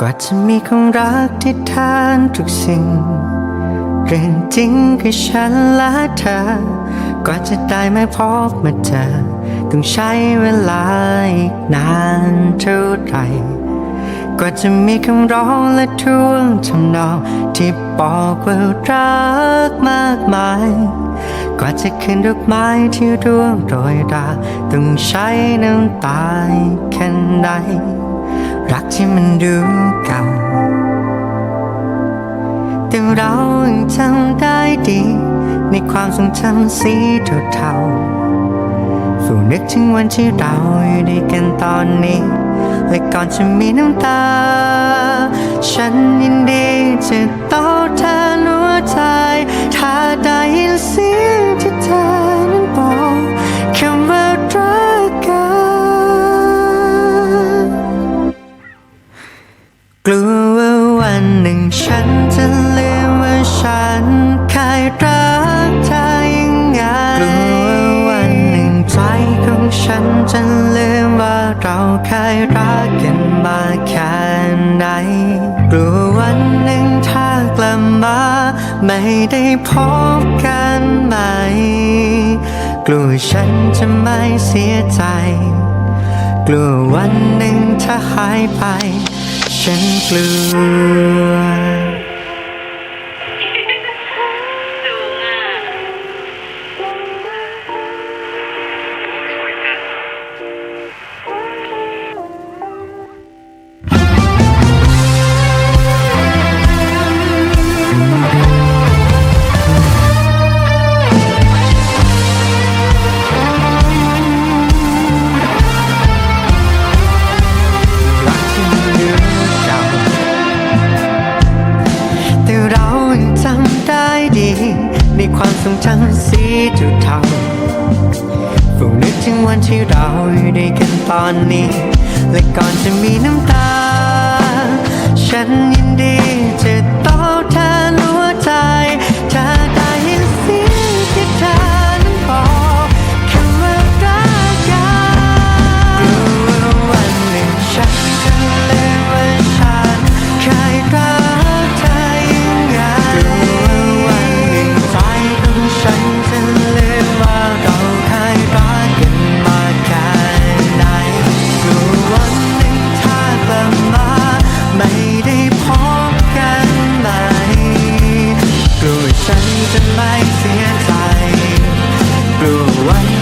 กว่าจะมีความรักที่ทานทุกสิ่ง เรื่องจริงคือฉันและเธอ กว่าจะได้มาพบมาเจอ ต้องใช้เวลาอีกนานเท่าไหร่กว่าจะมีคำร้องและท่วงทำนองที่บอกว่ารักมากมายกว่าจะขึ้นดอกไม้ที่ร่วงโรยราต้องใช้น้ำตาแค่ไหน รักที่มันดูเก่า แต่เรายังจำได้ดี ในความทรงจำสีเทาๆฝูนึกถึงวันที่เราอยู่ด้วยกันตอนนี้ และก่อนจะมีน้ำตา ฉันยินดีจะตอบแทนหัวใจ ถ้าได้ยินเสียง วันหนึ่งฉันจะลืมว่าฉันเคยรักเธอยังไงกลัววันหนึ่งใจของฉันจะลืมว่าเราเคยรักกันมาแค่ไหนกลัววันหนึ่งถ้ากลับมาไม่ได้พบกันใหม่กลัวฉันจะไม่เสียใจ กลัววันหนึ่งถ้าหายไป ฉันกลัว ในความทรงจำสีจุดเทาฝูนึกถึงวันที่เราอยู่ด้วยกันตอนนี้ และก่อนจะมีน้ำตา ฉันยินดีจะ go